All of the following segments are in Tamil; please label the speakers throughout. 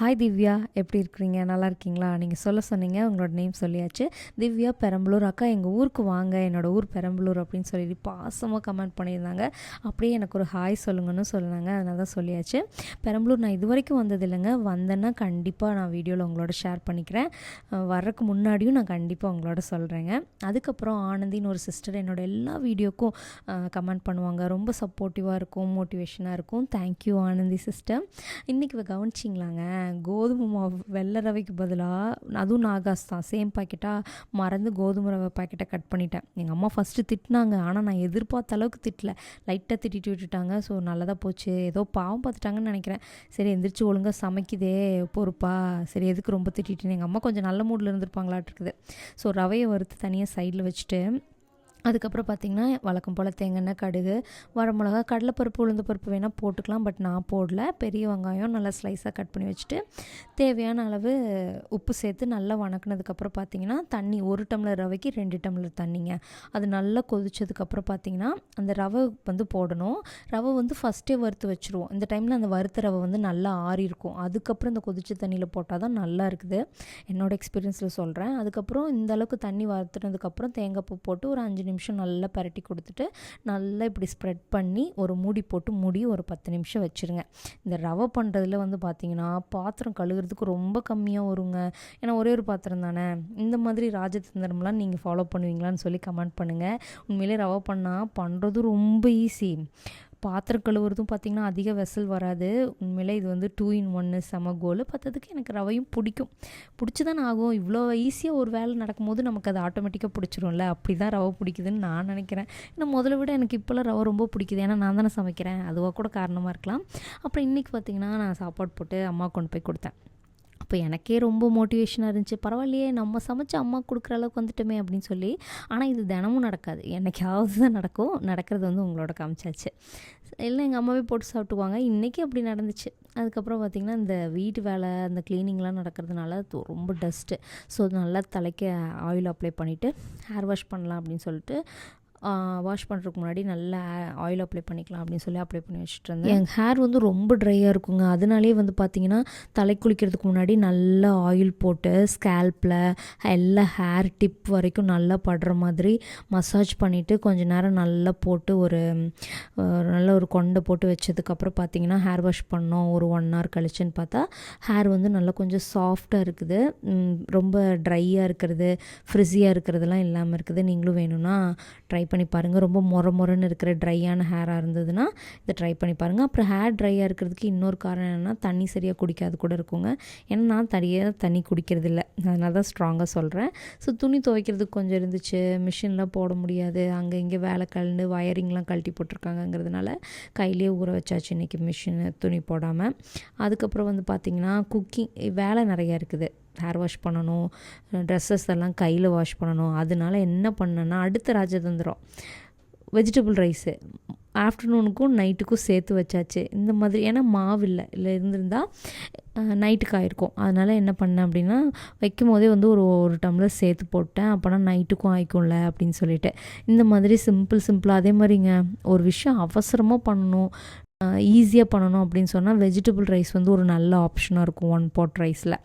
Speaker 1: ஹாய் திவ்யா எப்படி இருக்கிறீங்க? நல்லா இருக்கீங்களா? நீங்கள் சொல்ல சொன்னீங்க உங்களோட நேம் சொல்லியாச்சு. திவ்யா பெரம்பலூர் அக்கா எங்கள் ஊருக்கு வாங்க. என்னோடய ஊர் பெரம்பலூர் அப்படின்னு சொல்லி பாசமாக கமெண்ட் பண்ணியிருந்தாங்க. அப்படியே எனக்கு ஒரு ஹாய் சொல்லுங்கன்னு சொன்னாங்க. அதனால தான் சொல்லியாச்சு. பெரம்பலூர் நான் இது வரைக்கும் வந்ததில்லைங்க வந்தேன்னா கண்டிப்பாக நான் வீடியோவில் உங்களோட ஷேர் பண்ணிக்கிறேன். வர்றதுக்கு முன்னாடியும் நான் கண்டிப்பாக உங்களோட சொல்கிறேங்க அதுக்கப்புறம் ஆனந்தின்னு ஒரு சிஸ்டர் என்னோட எல்லா வீடியோக்கும் கமெண்ட் பண்ணுவாங்க. ரொம்ப சப்போர்ட்டிவாக இருக்கும் மோட்டிவேஷனாக இருக்கும். தேங்க்யூ ஆனந்தி சிஸ்டர் இன்றைக்கி கவனிச்சிங்களாங்க? கோதுமை மாவு வெள்ளை ரவைக்கு பதிலாக அதுவும் நாகாஸ் தான். சேம் பாக்கெட்டாக மறந்து கோதுமை ரவை பாக்கெட்டை கட் பண்ணிட்டேன். எங்கள் அம்மா ஃபஸ்ட்டு திட்டினாங்க. ஆனால் நான் எதிர்பார்த்த அளவுக்கு திட்டல. லைட்டாக திட்டிட்டு விட்டுட்டாங்க. ஸோ நல்லதாக போச்சு. ஏதோ பாவம் பார்த்துட்டாங்கன்னு நினைக்கிறேன். சரி எந்திரிச்சு ஒழுங்காக சமைக்குதே பொறுப்பா. சரி எதுக்கு ரொம்ப திட்டிட்டு எங்கள் அம்மா கொஞ்சம் நல்ல மூடில் இருந்திருப்பாங்களாட்டிருக்குது ஸோ ரவையை வறுத்து தனியாக சைடில் வச்சுட்டு அதுக்கப்புறம் பார்த்திங்கன்னா வழக்கம் போல் தேங்காய் கடுகு வரமிளகா கடலைப்பருப்பு உளுந்து பருப்பு வேணால் போட்டுக்கலாம். பட் நான் போடல. பெரிய வெங்காயம் நல்லா ஸ்லைஸாக கட் பண்ணி வச்சுட்டு தேவையான அளவு உப்பு சேர்த்து நல்லா வணக்கினதுக்கப்புறம் பார்த்திங்கன்னா தண்ணி ஒரு டம்ளர் ரவைக்கு ரெண்டு டம்ளர் தண்ணிங்க. அது நல்லா கொதிச்சதுக்கப்புறம் பார்த்திங்கன்னா அந்த ரவை வந்து போடணும். ரவை வந்து ஃபஸ்ட்டே வறுத்து வச்சுருவோம். இந்த டைமில் அந்த வறுத்த ரவை வந்து நல்லா ஆறி இருக்கும். அதுக்கப்புறம் இந்த கொதிச்ச தண்ணியில் போட்டால் தான் நல்லா இருக்குது. என்னோடய எக்ஸ்பீரியன்ஸில் சொல்கிறேன் அதுக்கப்புறம் இந்த அளவுக்கு தண்ணி வறுத்துனதுக்கப்புறம் தேங்காய் பூ போட்டு ஒரு அஞ்சு நிமிஷம் நல்லா பரட்டி கொடுத்துட்டு நல்லா இப்படி ஸ்ப்ரெட் பண்ணி ஒரு மூடி போட்டு மூடி ஒரு பத்து நிமிஷம் வச்சுருங்க. இந்த ரவை பண்ணுறதுல வந்து பார்த்திங்கன்னா பாத்திரம் கழுகுறதுக்கு ரொம்ப கம்மியாக வருங்க. ஏன்னா ஒரே ஒரு பாத்திரம் தானே? இந்த மாதிரி ராஜதந்திரம்லாம் நீங்கள் ஃபாலோ பண்ணுவீங்களான்னு சொல்லி கமெண்ட் பண்ணுங்கள் உண்மையிலே ரவை பண்ணால் பண்ணுறதும் ரொம்ப ஈஸி பாத்திரம் கழுவுறதும் பார்த்திங்கன்னா அதிக வெசல் வராது. உண்மையிலே இது வந்து டூ இன் ஒன்று செம கோல் பார்த்ததுக்கு எனக்கு ரவையும் பிடிக்கும். பிடிச்சி தான் ஆகும். இவ்வளோ ஈஸியாக ஒரு வேலை நடக்கும்போது நமக்கு அது ஆட்டோமேட்டிக்காக பிடிச்சிரும்ல. அப்படி தான் ரவை பிடிக்குதுன்னு நான் நினைக்கிறேன். ஏன்னா முதல்ல விட எனக்கு இப்போல்லாம் ரவை ரொம்ப பிடிக்குது. ஏன்னா நான் தானே சமைக்கிறேன். அதுவாக கூட காரணமாக இருக்கலாம். அப்புறம் இன்றைக்கி பார்த்திங்கன்னா நான் சாப்பாடு போட்டு அம்மா கொண்டு போய் கொடுத்தேன். அப்போ எனக்கே ரொம்ப மோட்டிவேஷனாக இருந்துச்சு. பரவாயில்லையே நம்ம சமைச்சு அம்மா கொடுக்குற அளவுக்கு வந்துட்டோமே அப்படின்னு சொல்லி. ஆனால் இது தினமும் நடக்காது. என்னைக்காவது தான் நடக்கும். நடக்கிறது வந்து உங்களோட காமிச்சாச்சு. இல்லை எங்கள் அம்மாவே போட்டு சாப்பிட்டுக்குவாங்க. இன்றைக்கி அப்படி நடந்துச்சு. அதுக்கப்புறம் பார்த்திங்கன்னா இந்த வீட்டு வேலை அந்த க்ளீனிங்லாம் நடக்கிறதுனால ரொம்ப டஸ்ட்டு ஸோ நல்லா தலைக்கு ஆயில் அப்ளை பண்ணிவிட்டு ஹேர் வாஷ் பண்ணலாம் அப்படின்னு சொல்லிட்டு வாஷ் பண்ணுறதுக்கு முன்னாடி நல்லா ஆயில் அப்ளை பண்ணிக்கலாம் அப்படின்னு சொல்லி அப்ளை பண்ணி வச்சுட்டு இருந்தேன் என் ஹேர் வந்து ரொம்ப ட்ரையாக இருக்குங்க. அதனாலே வந்து பார்த்திங்கன்னா தலை குளிக்கிறதுக்கு முன்னாடி நல்லா ஆயில் போட்டு ஸ்கேல்ப்பில் எல்லா ஹேர் டிப் வரைக்கும் நல்லா படுற மாதிரி மசாஜ் பண்ணிவிட்டு கொஞ்சம் நேரம் நல்லா போட்டு ஒரு நல்ல ஒரு கொண்டை போட்டு வச்சதுக்கப்புறம் பார்த்திங்கன்னா ஹேர் வாஷ் பண்ணோம். ஒரு ஒன் ஹவர் கழிச்சுன்னு பார்த்தா ஹேர் வந்து நல்லா கொஞ்சம் சாஃப்டாக இருக்குது. ரொம்ப ட்ரையாக இருக்கிறது ஃப்ரிஸியாக இருக்கிறதுலாம் இல்லாமல் இருக்குது. நீங்களும் வேணும்னா ட்ரை பண்ணி பாருங்கள் ரொம்ப முற முறன்னு இருக்கிற ட்ரையான ஹேராக இருந்ததுன்னா இதை ட்ரை பண்ணி பாருங்கள் அப்புறம் ஹேர் ட்ரையாக இருக்கிறதுக்கு இன்னொரு காரணம் என்னென்னா தண்ணி சரியாக குடிக்காது கூட இருக்குங்க. ஏன்னா நான் தனியாக தண்ணி குடிக்கிறதில்ல. அதனால தான் ஸ்ட்ராங்காக சொல்கிறேன் ஸோ துணி துவைக்கிறதுக்கு கொஞ்சம் இருந்துச்சு. மிஷின்லாம் போட முடியாது. அங்கே இங்கே வேலை கலந்து வயரிங்லாம் கழட்டி போட்டிருக்காங்கங்கிறதுனால கையிலேயே ஊற வச்சாச்சு இன்றைக்கி மிஷின் துணி போடாமல் அதுக்கப்புறம் வந்து பார்த்திங்கன்னா குக்கிங் வேலை நிறையா இருக்குது. ஹேர் வாஷ் பண்ணணும் ட்ரெஸ்ஸஸ் எல்லாம் கையில் வாஷ் பண்ணணும். அதனால என்ன பண்ணேன்னா அடுத்த ராஜதந்திரம். வெஜிடபிள் ரைஸு ஆஃப்டர்நூனுக்கும் நைட்டுக்கும் சேர்த்து வச்சாச்சு. இந்த மாதிரி ஏன்னா மாவு இல்லை. இல்லை இருந்திருந்தால் நைட்டுக்கு ஆயிருக்கும். அதனால் என்ன பண்ணேன் அப்படின்னா வைக்கும் போதே வந்து ஒரு ஒரு டம்ளர் சேர்த்து போட்டேன். அப்போனா நைட்டுக்கும் ஆயிக்கும்ல அப்படின்னு சொல்லிட்டு. இந்த மாதிரி சிம்பிள் சிம்பிளாக அதே மாதிரிங்க. ஒரு விஷயம் அவசரமாக பண்ணணும். ஈஸியாக பண்ணணும் அப்படின்னு சொன்னால் வெஜிடபிள் ரைஸ் வந்து ஒரு நல்ல ஆப்ஷனாக இருக்கும் ஒன் பாட் ரைஸில்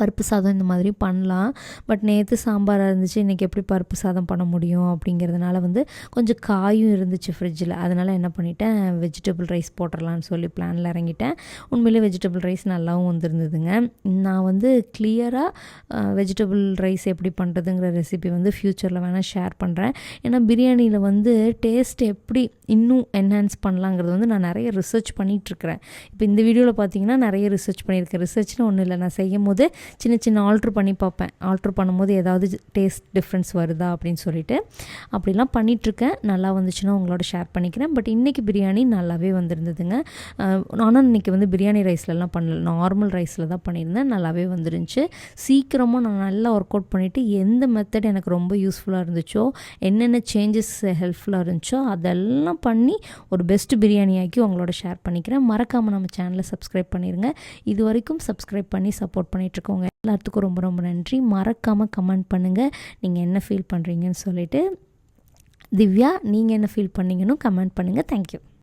Speaker 1: பருப்பு சாதம் இந்த மாதிரி பண்ணலாம். பட் நேற்று சாம்பாராக இருந்துச்சு இன்றைக்கி எப்படி பருப்பு சாதம் பண்ண முடியும் அப்படிங்கிறதுனால வந்து கொஞ்சம் காயும் இருந்துச்சு ஃப்ரிட்ஜில் அதனால் என்ன பண்ணிட்டேன் வெஜிடபிள் ரைஸ் போட்டுடலான்னு சொல்லி பிளானில் இறங்கிட்டேன். உண்மையிலே வெஜிடபிள் ரைஸ் நல்லாவும் வந்துருந்ததுங்க. நான் வந்து கிளியராக வெஜிடபிள் ரைஸ் எப்படி பண்ணுறதுங்கிற ரெசிபி வந்து ஃப்யூச்சரில் வேணால் ஷேர் பண்ணுறேன் ஏன்னா பிரியாணியில் வந்து டேஸ்ட் எப்படி இன்னும் என்ஹான்ஸ் பண்ணலாங்கிறது வந்து நான் நிறைய ரிசர்ச் பண்ணிகிட்ருக்கிறேன் இப்போ இந்த வீடியோவில் பார்த்தீங்கன்னா நிறைய ரிசர்ச் பண்ணியிருக்கேன். ரிசர்ச்னு ஒன்றும் இல்லை. நான் செய்யும் போது சின்ன சின்ன ஆல்ட்ரு பண்ணி பார்ப்பேன். ஆல்ட்ரு பண்ணும்போது ஏதாவது டேஸ்ட் டிஃப்ரென்ஸ் வருதா அப்படின்னு சொல்லிட்டு. அப்படிலாம் பண்ணிகிட்ருக்கேன் நல்லா வந்துச்சுன்னா உங்களோட ஷேர் பண்ணிக்கிறேன். பட் இன்றைக்கி பிரியாணி நல்லாவே வந்திருந்ததுங்க. ஆனால் இன்றைக்கி வந்து பிரியாணி ரைஸ்லலாம் பண்ணல. நார்மல் ரைஸில் தான் பண்ணியிருந்தேன். நல்லாவே வந்துருந்துச்சு. சீக்கிரமாக நான் நல்லா ஒர்க் அவுட் பண்ணிவிட்டு எந்த மெத்தட் எனக்கு ரொம்ப யூஸ்ஃபுல்லாக இருந்துச்சோ என்னென்ன சேஞ்சஸ் ஹெல்ப்ஃபுல்லாக இருந்துச்சோ அதெல்லாம் பண்ணி ஒரு பெஸ்ட் பிரியாணி ஆக்கி உங்களோட ஷேர் பண்ணிக்கிறேன். மறக்காமல் நம்ம சேனலை சப்ஸ்கிரைப் பண்ணிடுங்க இது வரைக்கும் சப்ஸ்கிரைப் பண்ணி சப்போர்ட் பண்ணிகிட்ருக்கோங்க எல்லாத்துக்கும் ரொம்ப ரொம்ப நன்றி. மறக்காமல் கமெண்ட் பண்ணுங்கள் நீங்கள் என்ன ஃபீல் பண்ணுறீங்கன்னு சொல்லிவிட்டு திவ்யா நீங்கள் என்ன ஃபீல் பண்ணீங்கன்னு கமெண்ட் பண்ணுங்கள் தேங்க்யூ